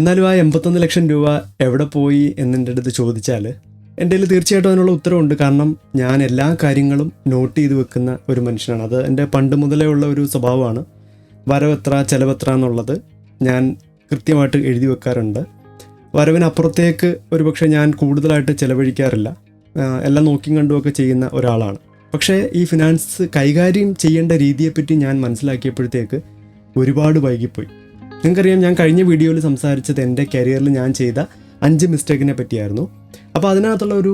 എന്നാലും ആ എൺപത്തൊന്ന് ലക്ഷം രൂപ എവിടെ പോയി എന്നെന്റെ അടുത്ത് ചോദിച്ചാൽ എന്റെ കയ്യിൽ തീർച്ചയായിട്ടും അതിനുള്ള ഉത്തരവുണ്ട്. കാരണം ഞാൻ എല്ലാ കാര്യങ്ങളും നോട്ട് ചെയ്ത് വെക്കുന്ന ഒരു മനുഷ്യനാണ്. അത് എന്റെ പണ്ട് മുതലേ ഉള്ള ഒരു സ്വഭാവമാണ്. വരവെത്ര ചെലവെത്ര എന്നുള്ളത് ഞാൻ കൃത്യമായിട്ട് എഴുതി വെക്കാറുണ്ട്. വരവിനപ്പുറത്തേക്ക് ഒരുപക്ഷെ ഞാൻ കൂടുതലായിട്ട് ചിലവഴിക്കാറില്ല. എല്ലാം നോക്കിയും കണ്ടുമൊക്കെ ചെയ്യുന്ന ഒരാളാണ്. പക്ഷേ ഈ ഫിനാൻസ് കൈകാര്യം ചെയ്യേണ്ട രീതിയെപ്പറ്റി ഞാൻ മനസ്സിലാക്കിയപ്പോഴത്തേക്ക് ഒരുപാട് വൈകിപ്പോയി. നിങ്ങൾക്കറിയാം ഞാൻ കഴിഞ്ഞ വീഡിയോയിൽ സംസാരിച്ചത് എന്റെ കരിയറിൽ ഞാൻ ചെയ്ത അഞ്ച് മിസ്റ്റേക്കിനെ പറ്റിയായിരുന്നു. അപ്പോൾ അതിനകത്തുള്ള ഒരു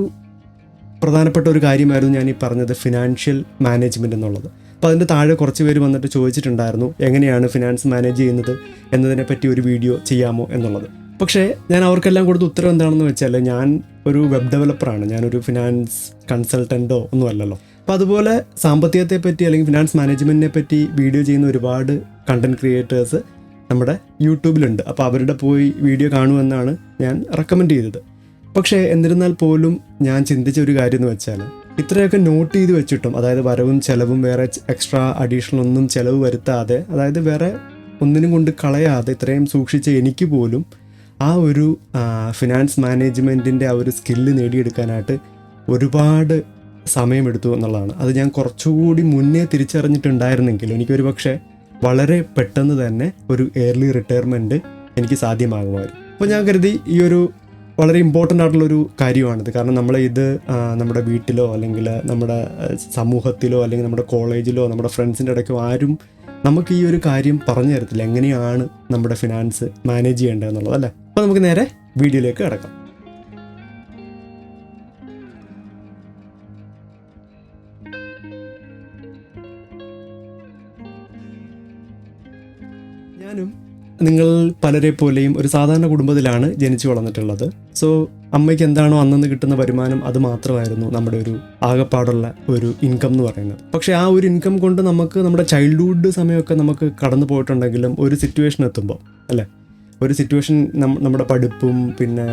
പ്രധാനപ്പെട്ട ഒരു കാര്യമായിരുന്നു ഞാൻ ഈ പറഞ്ഞത് ഫിനാൻഷ്യൽ മാനേജ്മെന്റ് എന്നുള്ളത്. അപ്പോൾ അതിന്റെ താഴെ കുറച്ച് പേര് വന്നിട്ട് ചോദിച്ചിട്ടുണ്ടായിരുന്നു എങ്ങനെയാണ് ഫിനാൻസ് മാനേജ് ചെയ്യുന്നത് എന്നതിനെപ്പറ്റി ഒരു വീഡിയോ ചെയ്യാമോ എന്നുള്ളത്. പക്ഷേ ഞാൻ അവർക്കെല്ലാം കൊടുത്ത ഉത്തരം എന്താണെന്ന് വെച്ചാൽ ഞാൻ ഒരു വെബ് ഡെവലപ്പറാണ് ഞാനൊരു ഫിനാൻസ് കൺസൾട്ടന്റോ ഒന്നും അല്ലല്ലോ. അപ്പോൾ അതുപോലെ സാമ്പത്തികത്തെ പറ്റി അല്ലെങ്കിൽ ഫിനാൻസ് മാനേജ്മെന്റിനെ പറ്റി വീഡിയോ ചെയ്യുന്ന ഒരുപാട് കണ്ടന്റ് ക്രിയേറ്റേഴ്സ് നമ്മുടെ യൂട്യൂബിലുണ്ട്. അപ്പോൾ അവരുടെ പോയി വീഡിയോ കാണുമെന്നാണ് ഞാൻ റെക്കമെൻഡ് ചെയ്തത്. പക്ഷേ എന്നിരുന്നാൽ പോലും ഞാൻ ചിന്തിച്ച ഒരു കാര്യം എന്ന് വെച്ചാൽ ഇത്രയൊക്കെ നോട്ട് ചെയ്ത് വെച്ചിട്ടും അതായത് വരവും ചിലവും വേറെ എക്സ്ട്രാ അഡീഷണൽ ഒന്നും ചിലവ് വരുത്താതെ അതായത് വേറെ ഒന്നിനും കൊണ്ട് കളയാതെ ഇത്രയും സൂക്ഷിച്ച എനിക്ക് പോലും ആ ഒരു ഫിനാൻസ് മാനേജ്മെന്റിന്റെ ആ ഒരു സ്കില്ല് നേടിയെടുക്കാനായിട്ട് ഒരുപാട് സമയമെടുത്തു എന്നുള്ളതാണ്. അത് ഞാൻ കുറച്ചുകൂടി മുന്നേ തിരിച്ചറിഞ്ഞിട്ടുണ്ടായിരുന്നെങ്കിൽ എനിക്കൊരു പക്ഷേ വളരെ പെട്ടെന്ന് തന്നെ ഒരു എയർലി റിട്ടയർമെന്റ് എനിക്ക് സാധ്യമാകുമായിരുന്നു. അപ്പോൾ ഞാൻ കരുതി ഈ ഒരു വളരെ ഇമ്പോർട്ടന്റ് ആയിട്ടുള്ളൊരു കാര്യമാണിത് കാരണം നമ്മൾ ഇത് നമ്മുടെ വീട്ടിലോ അല്ലെങ്കിൽ നമ്മുടെ സമൂഹത്തിലോ അല്ലെങ്കിൽ നമ്മുടെ കോളേജിലോ നമ്മുടെ ഫ്രണ്ട്സിന്റെ ഇടയ്ക്കോ ആരും നമുക്ക് ഈ ഒരു കാര്യം പറഞ്ഞു തരത്തില്ല. എങ്ങനെയാണ് നമ്മുടെ ഫിനാൻസ് മാനേജ് ചെയ്യേണ്ടതെന്നുള്ളത് അല്ലേ? അപ്പോൾ നമുക്ക് നേരെ വീഡിയോയിലേക്ക് കിടക്കാം. നിങ്ങൾ പലരെ പോലെയും ഒരു സാധാരണ കുടുംബത്തിലാണ് ജനിച്ചു വളർന്നിട്ടുള്ളത്. സോ അമ്മയ്ക്ക് എന്താണോ അന്നന്ന് കിട്ടുന്ന വരുമാനം അത് മാത്രമായിരുന്നു നമ്മുടെ ഒരു ആകപ്പാടുള്ള ഒരു ഇൻകം എന്ന് പറയുന്നത്. പക്ഷെ ആ ഒരു ഇൻകം കൊണ്ട് നമുക്ക് നമ്മുടെ ചൈൽഡ്ഹുഡ് സമയമൊക്കെ നമുക്ക് കടന്നു പോയിട്ടുണ്ടെങ്കിലും ഒരു സിറ്റുവേഷൻ എത്തുമ്പോൾ അല്ലേ? ഒരു സിറ്റുവേഷൻ നമ്മുടെ പഠിപ്പും പിന്നെ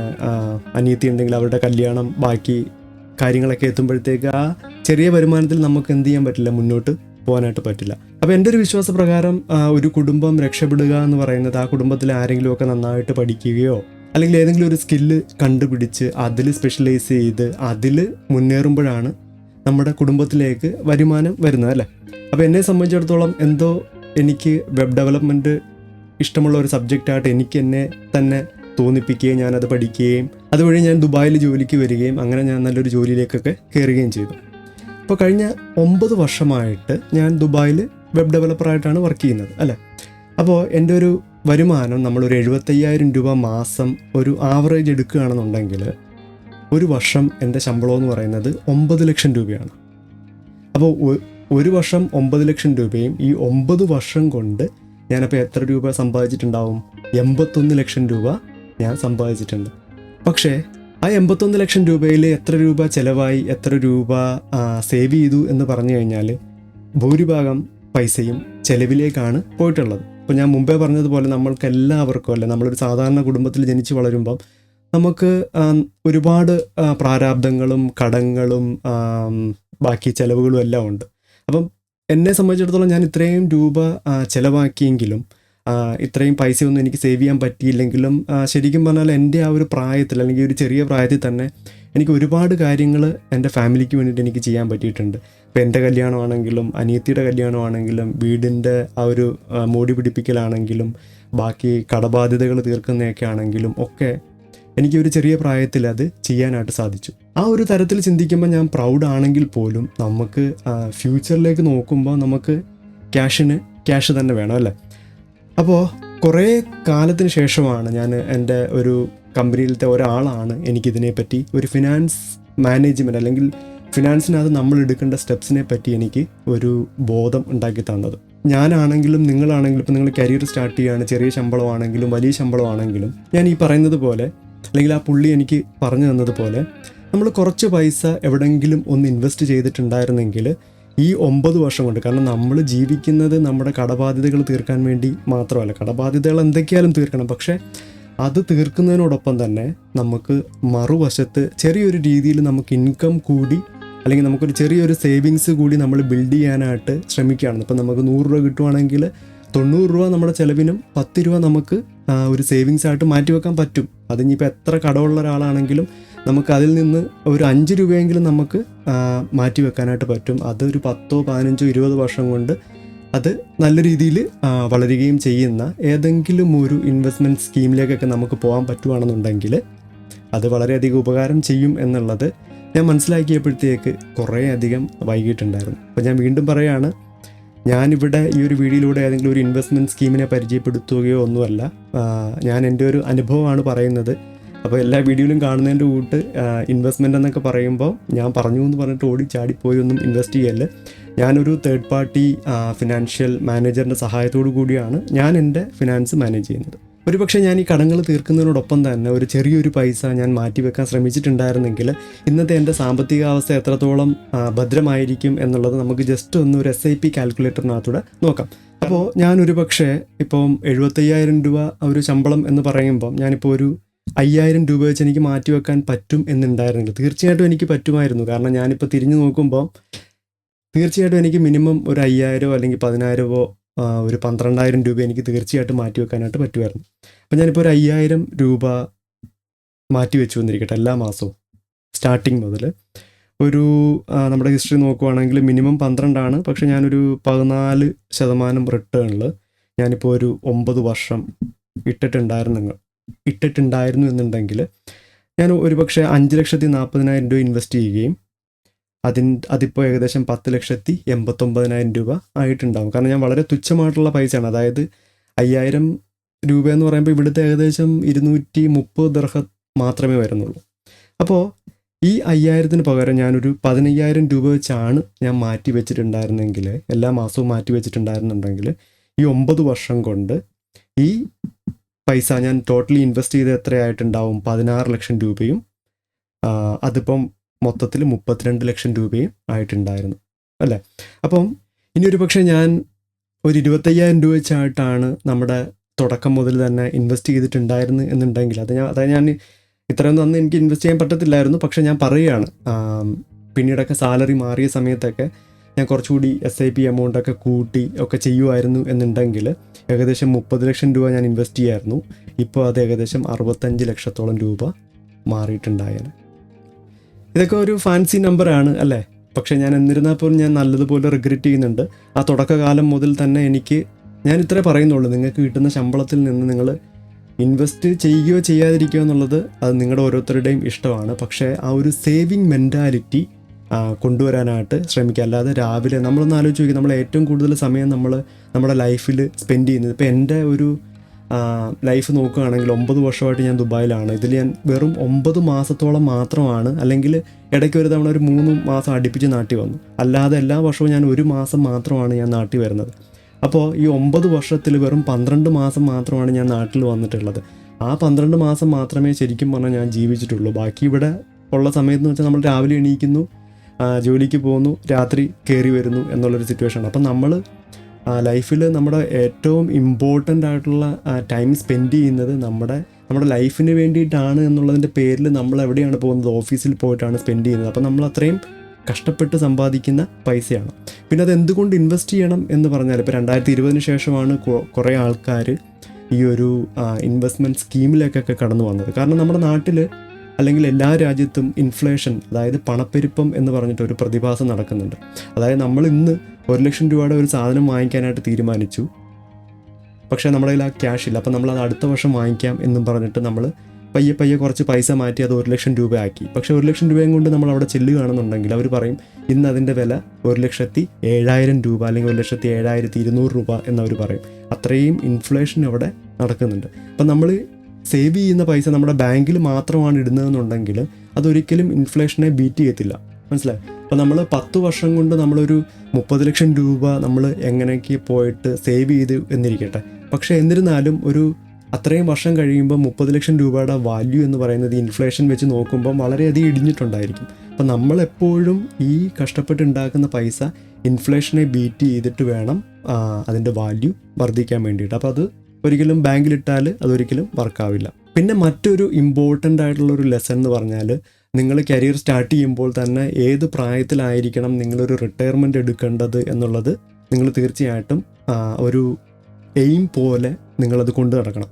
അനിയത്തി ഉണ്ടെങ്കിൽ അവരുടെ കല്യാണം ബാക്കി കാര്യങ്ങളൊക്കെ എത്തുമ്പോഴത്തേക്ക് ആ ചെറിയ വരുമാനത്തിൽ നമുക്ക് എന്ത് ചെയ്യാൻ പറ്റില്ല മുന്നോട്ട്? പോകാനായിട്ട് പറ്റില്ല. അപ്പോൾ എന്റെ ഒരു വിശ്വാസപ്രകാരം പ്രകാരം ഒരു കുടുംബം രക്ഷപ്പെടുക എന്ന് പറയുന്നത് ആ കുടുംബത്തിൽ ആരെങ്കിലുമൊക്കെ നന്നായിട്ട് പഠിക്കുകയോ അല്ലെങ്കിൽ ഏതെങ്കിലും ഒരു സ്കില്ല് കണ്ടുപിടിച്ച് അതിൽ സ്പെഷ്യലൈസ് ചെയ്ത് അതിൽ മുന്നേറുമ്പോഴാണ് നമ്മുടെ കുടുംബത്തിലേക്ക് വരുമാനം വരുന്നത് അല്ലേ? അപ്പോൾ എന്നെ സംബന്ധിച്ചിടത്തോളം എന്തോ എനിക്ക് വെബ് ഡെവലപ്മെന്റ് ഇഷ്ടമുള്ള ഒരു സബ്ജക്റ്റായിട്ട് എനിക്ക് എന്നെ തന്നെ തോന്നിപ്പിക്കുകയും ഞാനത് പഠിക്കുകയും അതുവഴി ഞാൻ ദുബായിൽ ജോലിക്ക് വരികയും അങ്ങനെ ഞാൻ നല്ലൊരു ജോലിയിലേക്കൊക്കെ കയറുകയും ചെയ്തു. ഇപ്പോൾ കഴിഞ്ഞ ഒമ്പത് വർഷമായിട്ട് ഞാൻ ദുബായിൽ വെബ് ഡെവലപ്പറായിട്ടാണ് വർക്ക് ചെയ്യുന്നത് അല്ലേ? അപ്പോൾ എന്റെ ഒരു വരുമാനം നമ്മളൊരു എഴുപത്തയ്യായിരം രൂപ മാസം ഒരു ആവറേജ് എടുക്കുകയാണെന്നുണ്ടെങ്കിൽ ഒരു വർഷം എന്റെ ശമ്പളം എന്ന് പറയുന്നത് ഒമ്പത് ലക്ഷം രൂപയാണ്. അപ്പോൾ ഒരു വർഷം ഒമ്പത് ലക്ഷം രൂപയും ഈ ഒമ്പത് വർഷം കൊണ്ട് ഞാനപ്പോൾ എത്ര രൂപ സമ്പാദിച്ചിട്ടുണ്ടാവും? എൺപത്തൊന്ന് ലക്ഷം രൂപ ഞാൻ സമ്പാദിച്ചിട്ടുണ്ട്. പക്ഷേ ആ എൺപത്തൊന്ന് ലക്ഷം രൂപയിൽ എത്ര രൂപ ചിലവായി എത്ര രൂപ സേവ് ചെയ്തു എന്ന് പറഞ്ഞു കഴിഞ്ഞാൽ ഭൂരിഭാഗം പൈസയും ചിലവിലേക്കാണ് പോയിട്ടുള്ളത്. ഇപ്പോൾ ഞാൻ മുമ്പേ പറഞ്ഞതുപോലെ നമ്മൾക്ക് എല്ലാവർക്കും അല്ലെ നമ്മളൊരു സാധാരണ കുടുംബത്തിൽ ജനിച്ച് വളരുമ്പം നമുക്ക് ഒരുപാട് പ്രാരാബ്ദങ്ങളും കടങ്ങളും ബാക്കി ചിലവുകളും എല്ലാം ഉണ്ട്. അപ്പം എന്നെ സംബന്ധിച്ചിടത്തോളം ഞാൻ ഇത്രയും രൂപ ചെലവാക്കിയെങ്കിലും ഇത്രയും പൈസയൊന്നും എനിക്ക് സേവ് ചെയ്യാൻ പറ്റിയില്ലെങ്കിലും ശരിക്കും പറഞ്ഞാൽ എന്റെ ആ ഒരു പ്രായത്തിൽ അല്ലെങ്കിൽ ഒരു ചെറിയ പ്രായത്തിൽ തന്നെ എനിക്ക് ഒരുപാട് കാര്യങ്ങൾ എന്റെ ഫാമിലിക്ക് വേണ്ടിയിട്ട് എനിക്ക് ചെയ്യാൻ പറ്റിയിട്ടുണ്ട്. ഇപ്പോൾ എന്റെ കല്യാണമാണെങ്കിലും അനിയത്തിയുടെ കല്യാണമാണെങ്കിലും വീടിന്റെ ആ ഒരു മോടി പിടിപ്പിക്കലാണെങ്കിലും ബാക്കി കടബാധ്യതകൾ തീർക്കുന്നതൊക്കെ ആണെങ്കിലും ഒക്കെ എനിക്ക് ഒരു ചെറിയ പ്രായത്തിൽ അത് ചെയ്യാനായിട്ട് സാധിച്ചു. ആ ഒരു തരത്തിൽ ചിന്തിക്കുമ്പോൾ ഞാൻ പ്രൗഡ് ആണെങ്കിൽ പോലും നമുക്ക് ഫ്യൂച്ചറിലേക്ക് നോക്കുമ്പോൾ നമുക്ക് ക്യാഷിന് ക്യാഷ് തന്നെ വേണം അല്ലേ? അപ്പോൾ കുറേ കാലത്തിന് ശേഷമാണ് ഞാൻ എന്റെ ഒരു കമ്പനിയിലത്തെ ഒരാളാണ് എനിക്കിതിനെപ്പറ്റി ഒരു ഫിനാൻസ് മാനേജ്മെന്റ് അല്ലെങ്കിൽ ഫിനാൻസിനകത്ത് നമ്മൾ എടുക്കേണ്ട സ്റ്റെപ്സിനെ പറ്റി എനിക്ക് ഒരു ബോധം ഉണ്ടാക്കി തന്നത്. ഞാനാണെങ്കിലും നിങ്ങളാണെങ്കിലും ഇപ്പോൾ നിങ്ങൾ കരിയർ സ്റ്റാർട്ട് ചെയ്യുകയാണ് ചെറിയ ശമ്പളമാണെങ്കിലും വലിയ ശമ്പളമാണെങ്കിലും ഞാൻ ഈ പറയുന്നത് പോലെ അല്ലെങ്കിൽ ആ പുള്ളി എനിക്ക് പറഞ്ഞു തന്നതുപോലെ നമ്മൾ കുറച്ച് പൈസ എവിടെയെങ്കിലും ഒന്ന് ഇൻവെസ്റ്റ് ചെയ്തിട്ടുണ്ടായിരുന്നെങ്കിൽ ഈ ഒമ്പത് വർഷം കൊണ്ട്. കാരണം നമ്മൾ ജീവിക്കുന്നത് നമ്മുടെ കടബാധ്യതകൾ തീർക്കാൻ വേണ്ടി മാത്രമല്ല. കടബാധ്യതകൾ എന്തൊക്കെയാലും തീർക്കണം. പക്ഷേ അത് തീർക്കുന്നതിനോടൊപ്പം തന്നെ നമുക്ക് മറുവശത്ത് ചെറിയൊരു രീതിയിൽ നമുക്ക് ഇൻകം കൂടി അല്ലെങ്കിൽ നമുക്കൊരു ചെറിയൊരു സേവിങ്സ് കൂടി നമ്മൾ ബിൽഡ് ചെയ്യാനായിട്ട് ശ്രമിക്കുകയാണ്. ഇപ്പം നമുക്ക് നൂറ് രൂപ കിട്ടുവാണെങ്കിൽ തൊണ്ണൂറ് രൂപ നമ്മുടെ ചിലവിനും പത്ത് രൂപ നമുക്ക് ഒരു സേവിങ്സ് ആയിട്ട് മാറ്റിവെക്കാൻ പറ്റും. അതിനിപ്പോൾ എത്ര കടമുള്ള ഒരാളാണെങ്കിലും നമുക്ക് അതിൽ നിന്ന് ഒരു അഞ്ച് രൂപയെങ്കിലും നമുക്ക് മാറ്റി വെക്കാനായിട്ട് പറ്റും. അതൊരു പത്തോ പതിനഞ്ചോ ഇരുപത് വർഷം കൊണ്ട് അത് നല്ല രീതിയിൽ വളരുകയും ചെയ്യുന്ന ഏതെങ്കിലും ഒരു ഇൻവെസ്റ്റ്മെന്റ് സ്കീമിലേക്കൊക്കെ നമുക്ക് പോകാൻ പറ്റുവാണെന്നുണ്ടെങ്കിൽ അത് വളരെയധികം ഉപകാരം ചെയ്യും എന്നുള്ളത് ഞാൻ മനസ്സിലാക്കിയപ്പോഴത്തേക്ക് കുറേ അധികം വൈകിട്ടുണ്ടായിരുന്നു അപ്പോൾ ഞാൻ വീണ്ടും പറയുകയാണ് ഞാനിവിടെ ഈ ഒരു വീഡിയോയിലൂടെ ഏതെങ്കിലും ഒരു ഇൻവെസ്റ്റ്മെന്റ് സ്കീമിനെ പരിചയപ്പെടുത്തുകയോ ഒന്നുമല്ല. ഞാൻ എന്റെ ഒരു അനുഭവമാണ് പറയുന്നത്. അപ്പോൾ എല്ലാ വീഡിയോയിലും കാണുന്നതിന്റെ കൂട്ട് ഇൻവെസ്റ്റ്മെന്റ് എന്നൊക്കെ പറയുമ്പോൾ ഞാൻ പറഞ്ഞു എന്ന് പറഞ്ഞിട്ട് ഓടി ചാടിപ്പോയി ഒന്നും ഇൻവെസ്റ്റ് ചെയ്യല്ലേ. ഞാനൊരു തേർഡ് പാർട്ടി ഫിനാൻഷ്യൽ മാനേജറിന്റെ സഹായത്തോടു കൂടിയാണ് ഞാൻ എന്റെ ഫിനാൻസ് മാനേജ് ചെയ്യുന്നത്. ഒരുപക്ഷെ ഞാൻ ഈ കടങ്ങൾ തീർക്കുന്നതിനോടൊപ്പം തന്നെ ഒരു ചെറിയൊരു പൈസ ഞാൻ മാറ്റിവെക്കാൻ ശ്രമിച്ചിട്ടുണ്ടായിരുന്നെങ്കിൽ ഇന്നത്തെ എന്റെ സാമ്പത്തിക അവസ്ഥ എത്രത്തോളം ഭദ്രമായിരിക്കും എന്നുള്ളത് നമുക്ക് ജസ്റ്റ് ഒന്ന് ഒരു എസ് ഐ പി കാൽക്കുലേറ്ററിനകത്തൂടെ നോക്കാം. അപ്പോൾ ഞാനൊരു പക്ഷേ ഇപ്പം എഴുപത്തയ്യായിരം രൂപ ഒരു ശമ്പളം എന്ന് പറയുമ്പം ഞാനിപ്പോൾ ഒരു അയ്യായിരം രൂപ വെച്ച് എനിക്ക് മാറ്റിവെക്കാൻ പറ്റും എന്നുണ്ടായിരുന്നെങ്കിൽ തീർച്ചയായിട്ടും എനിക്ക് പറ്റുമായിരുന്നു. കാരണം ഞാനിപ്പോൾ തിരിഞ്ഞു നോക്കുമ്പോൾ തീർച്ചയായിട്ടും എനിക്ക് മിനിമം ഒരു അയ്യായിരമോ അല്ലെങ്കിൽ പതിനായിരമോ ഒരു പന്ത്രണ്ടായിരം രൂപ എനിക്ക് തീർച്ചയായിട്ടും മാറ്റി വെക്കാനായിട്ട് പറ്റുമായിരുന്നു. അപ്പം ഞാനിപ്പോൾ ഒരു അയ്യായിരം രൂപ മാറ്റി വെച്ചു വന്നിരിക്കട്ടെ എല്ലാ മാസവും. സ്റ്റാർട്ടിങ് മുതൽ ഒരു നമ്മുടെ ഹിസ്റ്ററി നോക്കുവാണെങ്കിൽ മിനിമം പന്ത്രണ്ടാണ്. പക്ഷെ ഞാനൊരു പതിനാല് ശതമാനം റിട്ടേണിൽ ഞാനിപ്പോൾ ഒരു ഒമ്പത് വർഷം ഇട്ടിട്ടുണ്ടായിരുന്നു. ഇട്ടിട്ടുണ്ടായിരുന്നു എന്നുണ്ടെങ്കിൽ ഞാൻ ഒരുപക്ഷെ അഞ്ച് ലക്ഷത്തി നാൽപ്പതിനായിരം രൂപ ഇൻവെസ്റ്റ് ചെയ്യുകയും അതിൻ അതിപ്പോൾ ഏകദേശം പത്ത് ലക്ഷത്തി എൺപത്തൊമ്പതിനായിരം രൂപ ആയിട്ടുണ്ടാകും കാരണം ഞാൻ വളരെ തുച്ഛമായിട്ടുള്ള പൈസയാണ്. അതായത് അയ്യായിരം രൂപ എന്ന് പറയുമ്പോൾ ഇവിടുത്തെ ഏകദേശം ഇരുന്നൂറ്റി മുപ്പത് ദർഹ മാത്രമേ വരുന്നുള്ളൂ. അപ്പോൾ ഈ അയ്യായിരത്തിന് പകരം ഞാനൊരു പതിനയ്യായിരം രൂപ വെച്ചാണ് ഞാൻ മാറ്റി വെച്ചിട്ടുണ്ടായിരുന്നെങ്കിൽ എല്ലാ മാസവും മാറ്റി വെച്ചിട്ടുണ്ടായിരുന്നുണ്ടെങ്കിൽ ഈ ഒമ്പത് വർഷം കൊണ്ട് ഈ പൈസ ഞാൻ ടോട്ടലി ഇൻവെസ്റ്റ് ചെയ്ത് എത്രയായിട്ടുണ്ടാവും? പതിനാറ് ലക്ഷം രൂപയും അതിപ്പം മൊത്തത്തിൽ മുപ്പത്തിരണ്ട് ലക്ഷം രൂപയും ആയിട്ടുണ്ടായിരുന്നു. അല്ലേ? അപ്പം ഇനി ഒരു പക്ഷേ ഞാൻ ഒരു ഇരുപത്തയ്യായിരം രൂപ വെച്ചായിട്ടാണ് നമ്മുടെ തുടക്കം മുതൽ തന്നെ ഇൻവെസ്റ്റ് ചെയ്തിട്ടുണ്ടായിരുന്നു എന്നുണ്ടെങ്കിൽ അത് ഞാൻ അതായത് ഞാൻ ഇത്രയൊന്നും അന്ന് എനിക്ക് ഇൻവെസ്റ്റ് ചെയ്യാൻ പറ്റത്തില്ലായിരുന്നു പക്ഷെ ഞാൻ പറയുകയാണ്. പിന്നീടൊക്കെ സാലറി മാറിയ സമയത്തൊക്കെ ഞാൻ കുറച്ചുകൂടി എസ് ഐ പി എമൗണ്ട് ഒക്കെ കൂട്ടി ഒക്കെ ചെയ്യുമായിരുന്നു എന്നുണ്ടെങ്കിൽ ഏകദേശം മുപ്പത് ലക്ഷം രൂപ ഞാൻ ഇൻവെസ്റ്റ് ചെയ്യായിരുന്നു. ഇപ്പോൾ അത് ഏകദേശം അറുപത്തഞ്ച് ലക്ഷത്തോളം രൂപ മാറിയിട്ടുണ്ടായത് ഇതൊക്കെ ഒരു ഫാൻസി നമ്പറാണ് അല്ലേ? പക്ഷേ ഞാൻ എന്നിരുന്നാൽ പോലും ഞാൻ നല്ലതുപോലെ റിഗ്രറ്റ് ചെയ്യുന്നുണ്ട്. ആ തുടക്കകാലം മുതൽ തന്നെ എനിക്ക് ഞാൻ ഇത്രേ പറയുന്നുള്ളൂ. നിങ്ങൾക്ക് കിട്ടുന്ന ശമ്പളത്തിൽ നിന്ന് നിങ്ങൾ ഇൻവെസ്റ്റ് ചെയ്യുകയോ ചെയ്യാതിരിക്കുകയോ എന്നുള്ളത് അത് നിങ്ങളുടെ ഓരോരുത്തരുടെയും ഇഷ്ടമാണ്. പക്ഷേ ആ ഒരു സേവിങ് മെന്റാലിറ്റി കൊണ്ടുവരാനായിട്ട് ശ്രമിക്കുക. അല്ലാതെ രാവിലെ നമ്മളൊന്ന് ആലോചിച്ച് നോക്കി നമ്മൾ ഏറ്റവും കൂടുതൽ സമയം നമ്മൾ നമ്മുടെ ലൈഫിൽ സ്പെൻഡ് ചെയ്യുന്നത്. ഇപ്പോൾ എന്റെ ഒരു ലൈഫ് നോക്കുകയാണെങ്കിൽ ഒമ്പത് വർഷമായിട്ട് ഞാൻ ദുബായിലാണ്. ഇതിൽ ഞാൻ വെറും ഒമ്പത് മാസത്തോളം മാത്രമാണ് അല്ലെങ്കിൽ ഇടയ്ക്ക് ഒരു തവണ ഒരു മൂന്ന് മാസം അടുപ്പിച്ച് നാട്ടി വന്നു. അല്ലാതെ എല്ലാ വർഷവും ഞാൻ ഒരു മാസം മാത്രമാണ് ഞാൻ നാട്ടി വരുന്നത്. അപ്പോൾ ഈ ഒമ്പത് വർഷത്തിൽ വെറും പന്ത്രണ്ട് മാസം മാത്രമാണ് ഞാൻ നാട്ടിൽ വന്നിട്ടുള്ളത്. ആ പന്ത്രണ്ട് മാസം മാത്രമേ ശരിക്കും പറഞ്ഞാൽ ഞാൻ ജീവിച്ചിട്ടുള്ളൂ. ബാക്കി ഇവിടെ ഉള്ള സമയത്ത് എന്ന് വെച്ചാൽ നമ്മൾ രാവിലെ എണീക്കുന്നു ജോലിക്ക് പോകുന്നു രാത്രി കയറി വരുന്നു എന്നുള്ളൊരു സിറ്റുവേഷനാണ് അപ്പം നമ്മൾ ലൈഫിൽ നമ്മുടെ ഏറ്റവും ഇമ്പോർട്ടന്റ് ആയിട്ടുള്ള ടൈം സ്പെൻഡ് ചെയ്യുന്നത് നമ്മുടെ നമ്മുടെ ലൈഫിന് വേണ്ടിയിട്ടാണ് എന്നുള്ളതിന്റെ പേരിൽ നമ്മൾ എവിടെയാണ് പോകുന്നത്? ഓഫീസിൽ പോയിട്ടാണ് സ്പെൻഡ് ചെയ്യുന്നത്. അപ്പം നമ്മൾ അത്രയും കഷ്ടപ്പെട്ട് സമ്പാദിക്കുന്ന പൈസയാണ്. പിന്നെ അത് എന്തുകൊണ്ട് ഇൻവെസ്റ്റ് ചെയ്യണം എന്ന് പറഞ്ഞാൽ ഇപ്പോൾ രണ്ടായിരത്തി ഇരുപതിന് ശേഷമാണ് കുറേ ആൾക്കാർ ഈ ഒരു ഇൻവെസ്റ്റ്മെന്റ് സ്കീമിലേക്കൊക്കെ കടന്നു വന്നത്. കാരണം നമ്മുടെ നാട്ടിൽ അല്ലെങ്കിൽ എല്ലാ രാജ്യത്തും ഇൻഫ്ലേഷൻ അതായത് പണപ്പെരുപ്പം എന്ന് പറഞ്ഞിട്ട് ഒരു പ്രതിഭാസം നടക്കുന്നുണ്ട്. അതായത് നമ്മൾ ഇന്ന് ഒരു ലക്ഷം രൂപയുടെ ഒരു സാധനം വാങ്ങിക്കാനായിട്ട് തീരുമാനിച്ചു. പക്ഷേ നമ്മുടെ കയ്യിൽ ആ ക്യാഷ് ഇല്ല. അപ്പം നമ്മൾ അത് അടുത്ത വർഷം വാങ്ങിക്കാം എന്നും പറഞ്ഞിട്ട് നമ്മൾ പയ്യെ പയ്യെ കുറച്ച് പൈസ മാറ്റി അത് ഒരു ലക്ഷം രൂപ ആക്കി പക്ഷേ ഒരു ലക്ഷം രൂപയും കൊണ്ട് നമ്മൾ അവിടെ ചെല്ലുകയാണെന്നുണ്ടെങ്കിൽ അവർ പറയും ഇന്ന് അതിന്റെ വില ഒരു ലക്ഷത്തി ഏഴായിരം രൂപ അല്ലെങ്കിൽ ഒരു ലക്ഷത്തി ഏഴായിരത്തി ഇരുന്നൂറ് രൂപ എന്നവർ പറയും. അത്രയും ഇൻഫ്ലേഷൻ അവിടെ നടക്കുന്നുണ്ട്. അപ്പം നമ്മൾ സേവ് ചെയ്യുന്ന പൈസ നമ്മുടെ ബാങ്കിൽ മാത്രമാണ് ഇടുന്നതെന്നുണ്ടെങ്കിൽ അതൊരിക്കലും ഇൻഫ്ലേഷനെ ബീറ്റ് ചെയ്യത്തില്ല. മനസ്സിലായി? അപ്പോൾ നമ്മൾ പത്ത് വർഷം കൊണ്ട് നമ്മളൊരു മുപ്പത് ലക്ഷം രൂപ നമ്മൾ എങ്ങനെയൊക്കെ പോയിട്ട് സേവ് ചെയ്ത് എന്നിരിക്കട്ടെ. പക്ഷേ എന്നിരുന്നാലും ഒരു അത്രയും വർഷം കഴിയുമ്പോൾ മുപ്പത് ലക്ഷം രൂപയുടെ വാല്യൂ എന്ന് പറയുന്നത് ഇൻഫ്ലേഷൻ വെച്ച് നോക്കുമ്പോൾ വളരെയധികം ഇടിഞ്ഞിട്ടുണ്ടായിരിക്കും. അപ്പം നമ്മളെപ്പോഴും ഈ കഷ്ടപ്പെട്ടുണ്ടാക്കുന്ന പൈസ ഇൻഫ്ലേഷനെ ബീറ്റ് ചെയ്തിട്ട് വേണം അതിന്റെ വാല്യൂ വർദ്ധിക്കാൻ വേണ്ടിയിട്ട്. അപ്പോൾ അത് ഒരിക്കലും ബാങ്കിലിട്ടാൽ അതൊരിക്കലും വർക്കാവില്ല. പിന്നെ മറ്റൊരു ഇമ്പോർട്ടന്റ് ആയിട്ടുള്ള ഒരു ലെസൺ എന്ന് പറഞ്ഞാൽ നിങ്ങൾ കരിയർ സ്റ്റാർട്ട് ചെയ്യുമ്പോൾ തന്നെ ഏത് പ്രായത്തിലായിരിക്കണം നിങ്ങളൊരു റിട്ടയർമെന്റ് എടുക്കേണ്ടത് എന്നുള്ളത് നിങ്ങൾ തീർച്ചയായിട്ടും ഒരു എയിം പോലെ നിങ്ങളത് കൊണ്ടു നടക്കണം.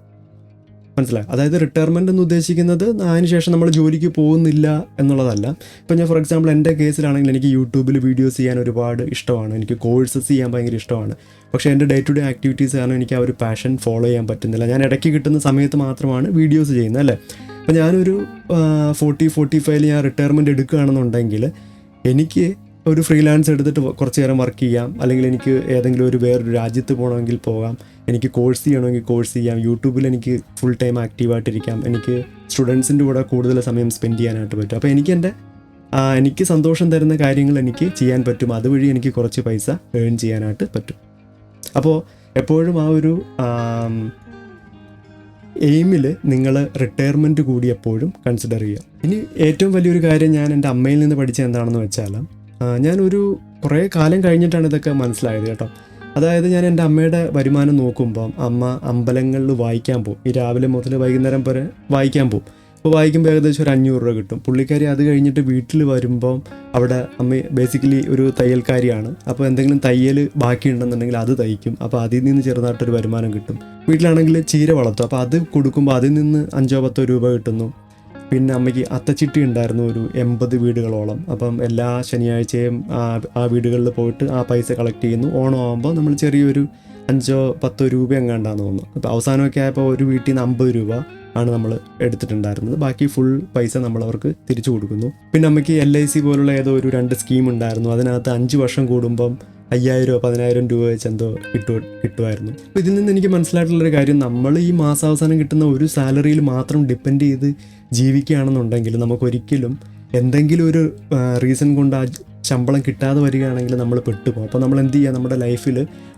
മനസ്സിലായി? അതായത് റിട്ടയർമെന്റ് എന്ന് ഉദ്ദേശിക്കുന്നത് അതിനുശേഷം നമ്മൾ ജോലിക്ക് പോകുന്നില്ല എന്നുള്ളതല്ല. ഇപ്പം ഞാൻ ഫോർ എക്സാമ്പിൾ എന്റെ കേസിലാണെങ്കിൽ എനിക്ക് യൂട്യൂബിൽ വീഡിയോസ് ചെയ്യാൻ ഒരുപാട് ഇഷ്ടമാണ്. എനിക്ക് കോഴ്സസ് ചെയ്യാൻ ഭയങ്കര ഇഷ്ടമാണ്. പക്ഷേ എന്റെ ഡേ ടു ഡേ ആക്ടിവിറ്റീസ് കാരണം എനിക്ക് ആ ഒരു പാഷൻ ഫോളോ ചെയ്യാൻ പറ്റുന്നില്ല. ഞാൻ ഇടയ്ക്ക് കിട്ടുന്ന സമയത്ത് മാത്രമാണ് വീഡിയോസ് ചെയ്യുന്നത് അല്ലേ? അപ്പം ഞാനൊരു ഫോർട്ടി ഫോർട്ടി ഫൈവിൽ ഞാൻ റിട്ടയർമെന്റ് എടുക്കുകയാണെന്നുണ്ടെങ്കിൽ എനിക്ക് ഒരു ഫ്രീലാൻസ് എടുത്തിട്ട് കുറച്ച് നേരം വർക്ക് ചെയ്യാം. അല്ലെങ്കിൽ എനിക്ക് ഏതെങ്കിലും ഒരു വേറൊരു രാജ്യത്ത് പോകണമെങ്കിൽ പോകാം. എനിക്ക് കോഴ്സ് ചെയ്യണമെങ്കിൽ കോഴ്സ് ചെയ്യാം. യൂട്യൂബിൽ എനിക്ക് ഫുൾ ടൈം ആക്റ്റീവായിട്ടിരിക്കാം എനിക്ക് സ്റ്റുഡൻസിന്റെ കൂടെ കൂടുതൽ സമയം സ്പെൻഡ് ചെയ്യാനായിട്ട് പറ്റും. അപ്പോൾ എനിക്ക് എന്റെ എനിക്ക് സന്തോഷം തരുന്ന കാര്യങ്ങൾ എനിക്ക് ചെയ്യാൻ പറ്റും. അതുവഴി എനിക്ക് കുറച്ച് പൈസ ഏൺ ചെയ്യാനായിട്ട് പറ്റും. അപ്പോൾ എപ്പോഴും ആ ഒരു എയിമിൽ നിങ്ങൾ റിട്ടയർമെന്റ് കൂടി എപ്പോഴും കൺസിഡർ ചെയ്യുക ഇനി ഏറ്റവും വലിയൊരു കാര്യം ഞാൻ എന്റെ അമ്മയിൽ നിന്ന് പഠിച്ച എന്താണെന്ന് വെച്ചാൽ ഞാനൊരു കുറേ കാലം കഴിഞ്ഞിട്ടാണ് ഇതൊക്കെ മനസ്സിലായത് കേട്ടോ. അതായത് ഞാൻ എന്റെ അമ്മയുടെ വരുമാനം നോക്കുമ്പം അമ്മ അമ്പലങ്ങളിൽ വായിക്കാൻ പോകും ഈ രാവിലെ മുതൽ വൈകുന്നേരം വരെ വായിക്കാൻ പോകും അപ്പോൾ വായിക്കുമ്പോൾ ഏകദേശം ഒരു അഞ്ഞൂറ് രൂപ കിട്ടും. പുള്ളിക്കാരി അത് കഴിഞ്ഞിട്ട് വീട്ടിൽ വരുമ്പം അവിടെ അമ്മ ബേസിക്കലി ഒരു തയ്യൽക്കാരിയാണ്. അപ്പോൾ എന്തെങ്കിലും തയ്യൽ ബാക്കിയുണ്ടെന്നുണ്ടെങ്കിൽ അത് തയ്ക്കും. അപ്പോൾ അതിൽ നിന്ന് ചെറുതായിട്ടൊരു വരുമാനം കിട്ടും. വീട്ടിലാണെങ്കിൽ ചീര വളർത്തും. അപ്പോൾ അത് കൊടുക്കുമ്പോൾ അതിൽ നിന്ന് അഞ്ചോ പത്തോ രൂപ കിട്ടുന്നു. പിന്നെ അമ്മയ്ക്ക് അത്തച്ചിട്ടി ഉണ്ടായിരുന്നു ഒരു എൺപത് വീടുകളോളം. അപ്പം എല്ലാ ശനിയാഴ്ചയും ആ വീടുകളിൽ പോയിട്ട് ആ പൈസ കളക്ട് ചെയ്യുന്നു. ഓണം ആകുമ്പോൾ നമ്മൾ ചെറിയൊരു അഞ്ചോ പത്തോ രൂപ എങ്ങാണ്ടാന്ന് തോന്നുന്നു. അപ്പോൾ അവസാനമൊക്കെ ആയപ്പോൾ ഒരു വീട്ടിൽ നിന്ന് അമ്പത് രൂപ ആണ് നമ്മൾ എടുത്തിട്ടുണ്ടായിരുന്നത്. ബാക്കി ഫുൾ പൈസ നമ്മൾ അവർക്ക് തിരിച്ചു കൊടുക്കുന്നു. പിന്നെ അമ്മയ്ക്ക് എൽ ഐ സി പോലുള്ള ഏതോ ഒരു രണ്ട് സ്കീം ഉണ്ടായിരുന്നു. അതിനകത്ത് അഞ്ച് വർഷം കൂടുമ്പം അയ്യായിരമോ പതിനായിരം രൂപ വെച്ച് എന്തോ കിട്ടു കിട്ടുമായിരുന്നു. അപ്പോൾ ഇതിൽ നിന്ന് എനിക്ക് മനസ്സിലായിട്ടുള്ളൊരു കാര്യം നമ്മൾ ഈ മാസാവസാനം കിട്ടുന്ന ഒരു സാലറിയിൽ മാത്രം ഡിപ്പെൻഡ് ചെയ്ത് ജീവിക്കുകയാണെന്നുണ്ടെങ്കിൽ നമുക്കൊരിക്കലും എന്തെങ്കിലും ഒരു റീസൺ കൊണ്ട് ആ ശമ്പളം കിട്ടാതെ വരികയാണെങ്കിൽ നമ്മൾ പെട്ടുപോകും. അപ്പോൾ നമ്മൾ എന്ത് ചെയ്യുക നമ്മുടെ ലൈഫിൽ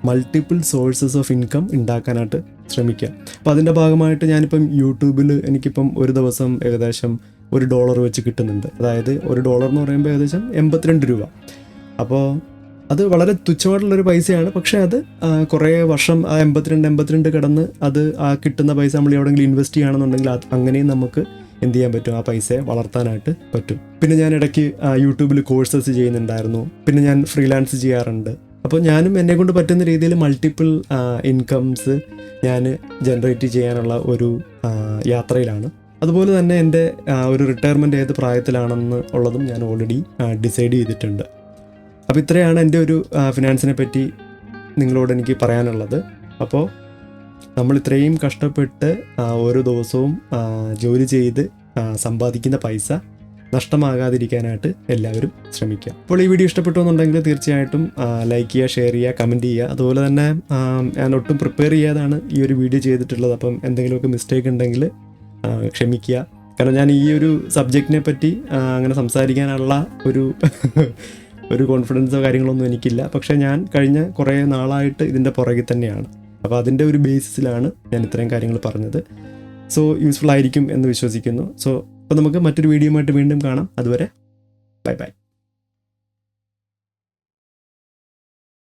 മൾട്ടിപ്പിൾ സോഴ്സസ് ഓഫ് ഇൻകം ഉണ്ടാക്കാനായിട്ട് ശ്രമിക്കുക. അപ്പോൾ അതിന്റെ ഭാഗമായിട്ട് ഞാനിപ്പം യൂട്യൂബിൽ എനിക്കിപ്പം ഒരു ദിവസം ഏകദേശം ഒരു ഡോളർ വെച്ച് കിട്ടുന്നുണ്ട്. അതായത് ഒരു ഡോളർ എന്ന് പറയുമ്പോൾ ഏകദേശം എൺപത്തിരണ്ട് രൂപ. അപ്പോൾ അത് വളരെ തുച്ഛമായിട്ടുള്ളൊരു പൈസയാണ്. പക്ഷേ അത് കുറേ വർഷം ആ എൺപത്തിരണ്ട് എൺപത്തിരണ്ട് കിടന്ന് അത് ആ കിട്ടുന്ന പൈസ നമ്മൾ എവിടെയെങ്കിലും ഇൻവെസ്റ്റ് ചെയ്യുകയാണെന്നുണ്ടെങ്കിൽ അങ്ങനെയും നമുക്ക് എന്ത് ചെയ്യാൻ പറ്റും? ആ പൈസയെ വളർത്താനായിട്ട് പറ്റും. പിന്നെ ഞാൻ ഇടയ്ക്ക് യൂട്യൂബിൽ കോഴ്സസ് ചെയ്യുന്നുണ്ടായിരുന്നു. പിന്നെ ഞാൻ ഫ്രീലാൻസ് ചെയ്യാറുണ്ട്. അപ്പോൾ ഞാനും എന്നെ കൊണ്ട് പറ്റുന്ന രീതിയിൽ മൾട്ടിപ്പിൾ ഇൻകംസ് ഞാൻ ജനറേറ്റ് ചെയ്യാനുള്ള ഒരു യാത്രയിലാണ്. അതുപോലെ തന്നെ എന്റെ ഒരു റിട്ടയർമെന്റ് ഏത് പ്രായത്തിലാണെന്ന് ഉള്ളതും ഞാൻ ഓൾറെഡി ഡിസൈഡ് ചെയ്തിട്ടുണ്ട്. അപ്പോൾ ഇത്രയാണ് എന്റെ ഒരു ഫിനാൻസിനെ പറ്റി നിങ്ങളോട് എനിക്ക് പറയാനുള്ളത്. അപ്പോൾ നമ്മൾ ഇത്രയും കഷ്ടപ്പെട്ട് ഓരോ ദിവസവും ജോലി ചെയ്ത് സമ്പാദിക്കുന്ന പൈസ നഷ്ടമാകാതിരിക്കാനായിട്ട് എല്ലാവരും ശ്രമിക്കുക. അപ്പോൾ ഈ വീഡിയോ ഇഷ്ടപ്പെട്ടു എന്നുണ്ടെങ്കിൽ തീർച്ചയായിട്ടും ലൈക്ക് ചെയ്യുക ഷെയർ ചെയ്യുക കമന്റ് ചെയ്യുക. അതുപോലെ തന്നെ ഞാൻ ഒട്ടും പ്രിപ്പയർ ചെയ്യാതാണ് ഈ ഒരു വീഡിയോ ചെയ്തിട്ടുള്ളത്. അപ്പം എന്തെങ്കിലുമൊക്കെ മിസ്റ്റേക്ക് ഉണ്ടെങ്കിൽ ക്ഷമിക്കുക. കാരണം ഞാൻ ഈ ഒരു സബ്ജക്റ്റിനെ പറ്റി അങ്ങനെ സംസാരിക്കാനുള്ള ഒരു ഒരു കോൺഫിഡൻസോ കാര്യങ്ങളൊന്നും എനിക്കില്ല. പക്ഷേ ഞാൻ കഴിഞ്ഞ കുറേ നാളായിട്ട് ഇതിന്റെ പുറകിൽ തന്നെയാണ്. അപ്പോൾ അതിന്റെ ഒരു ബേസിസിലാണ് ഞാൻ ഇത്രയും കാര്യങ്ങൾ പറഞ്ഞത്. സോ യൂസ്ഫുൾ ആയിരിക്കും എന്ന് വിശ്വസിക്കുന്നു. സോ അപ്പോൾ നമുക്ക് മറ്റൊരു വീഡിയോ ആയിട്ട് വീണ്ടും കാണാം. അതുവരെ ബൈ ബൈ